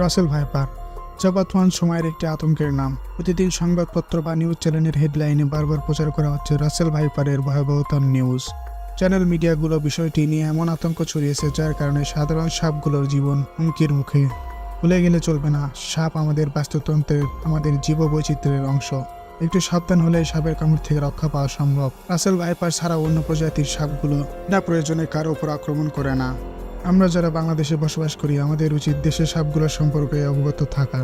Russell viper. যা সময়ের একটি আতঙ্কের নাম। প্রতিদিন সংবাদপত্র বা নিউজ চ্যানেলের হেডলাইনে বারবার প্রচার করা হচ্ছে রাসেল ভাইপারের ভয়াবহতার নিউজ। চ্যানেল মিডিয়াগুলো বিষয়টি নিয়ে এমন আতঙ্ক ছড়িয়েছে যার কারণে সাধারণ সাপগুলোর জীবন হুমকির মুখে। ভুলে গেলে চলবে না, সাপ আমাদের বাস্তুতন্ত্রের, আমাদের জীববৈচিত্র্যের অংশ। একটু সাবধান হলে সাপের কামড় থেকে রক্ষা পাওয়া সম্ভব। রাসেল ভাইপার ছাড়া অন্য প্রজাতির সাপগুলো না প্রয়োজনে কারও উপর আক্রমণ করে না। আমরা যারা বাংলাদেশে বসবাস করি, আমাদের উচিত দেশের সাপগুলোর সম্পর্কে অবগত থাকা।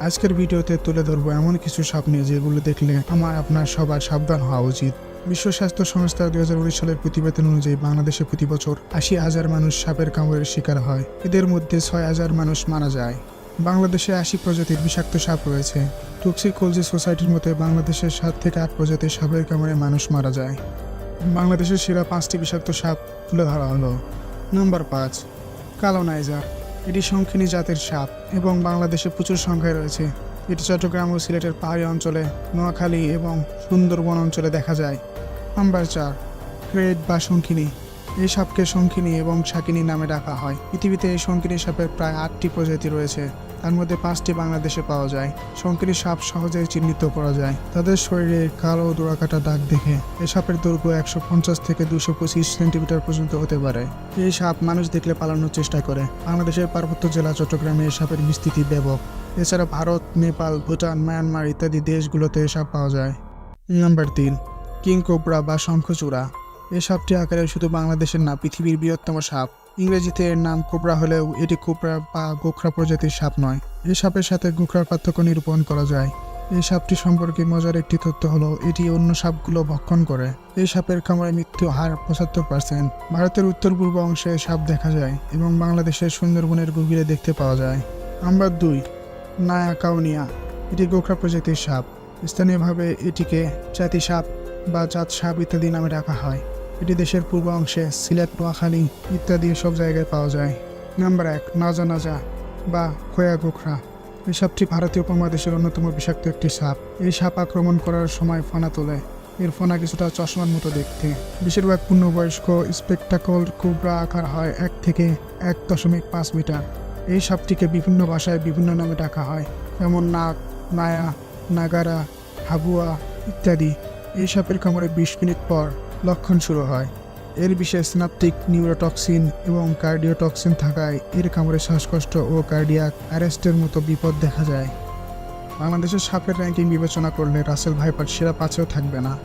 আজকের ভিডিওতে তুলে ধরবো এমন কিছু সাপ নিয়ে, যেগুলো দেখলে আমার, আপনার সবার সাবধান হওয়া উচিত। বিশ্ব স্বাস্থ্য সংস্থা দু হাজার উনিশ সালের প্রতিবেদন অনুযায়ী বাংলাদেশে প্রতি বছর আশি হাজার মানুষ সাপের কামড়ের শিকার হয়। এদের মধ্যে ছয় হাজার মানুষ মারা যায়। বাংলাদেশে আশি প্রজাতির বিষাক্ত সাপ রয়েছে। টক্সিকোলজি সোসাইটির মতে, বাংলাদেশের সাত থেকে আট প্রজাতির সাপের কামড়ে মানুষ মারা যায়। বাংলাদেশের সেরা পাঁচটি বিষাক্ত সাপ তুলে ধরা হলো। নাম্বার পাঁচ কালো নাইজার এটি সংখিনী জাতের সাপ এবং বাংলাদেশে প্রচুর সংখ্যায় রয়েছে। এটি চট্টগ্রাম ও সিলেটের পাহাড়ি অঞ্চলে, নোয়াখালী এবং সুন্দরবন অঞ্চলে দেখা যায়। নাম্বার চার ক্রেড বা শঙ্খিনী এই সাপকে শঙ্খিনী এবং শাকিনী নামে ডাকা হয়। পৃথিবীতে এই শঙ্কিনী সাপের প্রায় আটটি প্রজাতি রয়েছে। তার মধ্যে পাঁচটি বাংলাদেশে পাওয়া যায়। শঙ্কিনী সাপ সহজেই চিহ্নিত করা যায়। তাদের শরীরে কালো দোড়াকাটা দাগ দেখে এই সাপের দৈর্ঘ্য একশো পঞ্চাশ থেকে দুশো পঁচিশ সেন্টিমিটার পর্যন্ত হতে পারে। এই সাপ মানুষ দেখলে পালানোর চেষ্টা করে। বাংলাদেশের পার্বত্য জেলা চট্টগ্রামে এই সাপের বিস্তৃতি ব্যাপক। এছাড়া ভারত, নেপাল, ভুটান, মায়ানমার ইত্যাদি দেশগুলোতে এই সাপ পাওয়া যায়। নাম্বার তিন, কিং কোবরা বা শঙ্খচূড়া। এই সাপটি আকারে শুধু বাংলাদেশের না, পৃথিবীর বৃহত্তম সাপ। ইংরেজিতে এর নাম কোবরা হলেও এটি কোবরা বা গোখরা প্রজাতির সাপ নয়। এই সাপের সাথে গোখরার পার্থক্য নিরূপণ করা যায়। এই সাপটি সম্পর্কে মজার একটি তথ্য হলো, এটি অন্য সাপগুলো ভক্ষণ করে। এই সাপের কামড়ে মৃত্যু হার পঁচাত্তর পার্সেন্ট। ভারতের উত্তর পূর্ব অংশে সাপ দেখা যায় এবং বাংলাদেশের সুন্দরবনের গভীরে দেখতে পাওয়া যায়। নাম্বার দুই নায়া কাউনিয়া এটি গোখরা প্রজাতির সাপ। স্থানীয়ভাবে এটিকে জাতি সাপ বা জাত সাপ ইত্যাদি নামে ডাকা হয়। এটি দেশের পূর্ব অংশে সিলেট, নোয়াখালী ইত্যাদি সব জায়গায় পাওয়া যায়। নাম্বার এক, নাজা নাজা বা খোয়া গোখরা। এই সাপটি ভারতীয় উপমহাদেশের অন্যতম বিষাক্ত একটি সাপ। এই সাপ আক্রমণ করার সময় ফনা তোলে। এর ফনা কিছুটা চশমার মতো দেখতে। বেশিরভাগ পূর্ণবয়স্ক স্পেকটাকল কোবরা আকার হয় এক থেকে এক দশমিক পাঁচ মিটার। এই সাপটিকে বিভিন্ন ভাষায় বিভিন্ন নামে ডাকা হয়, যেমন নাগ নায়া, নাগারা, হাবুয়া ইত্যাদি। এই সাপের কামড়ে বিশ মিনিট পর লক্ষণ শুরু হয়। এর বিশেষ স্নাপটিক, নিউরোটক্সিন এবং কার্ডিওটক্সিন থাকায় এর কামড়ে শ্বাসকষ্ট ও কার্ডিয়াক অ্যারেস্টের মতো বিপদ দেখা যায়। বাংলাদেশের সাপের র্যাঙ্কিং বিবেচনা করলে রাসেল ভাইপার সেরা পাঁচেও থাকবে না।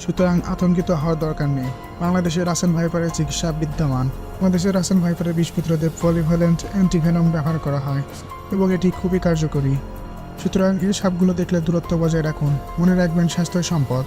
সুতরাং আতঙ্কিত হওয়ার দরকার নেই। বাংলাদেশে রাসেল ভাইপারের চিকিৎসা বিদ্যমান। বাংলাদেশের রাসেল ভাইপারের বিষ প্রতিরোধে পলিভ্যালেন্ট অ্যান্টিভেনম ব্যবহার করা হয় এবং এটি খুবই কার্যকরী। সুতরাং এই সাপগুলো দেখলে দূরত্ব বজায় রাখুন। মনে রাখবেন স্বাস্থ্য সম্পদ।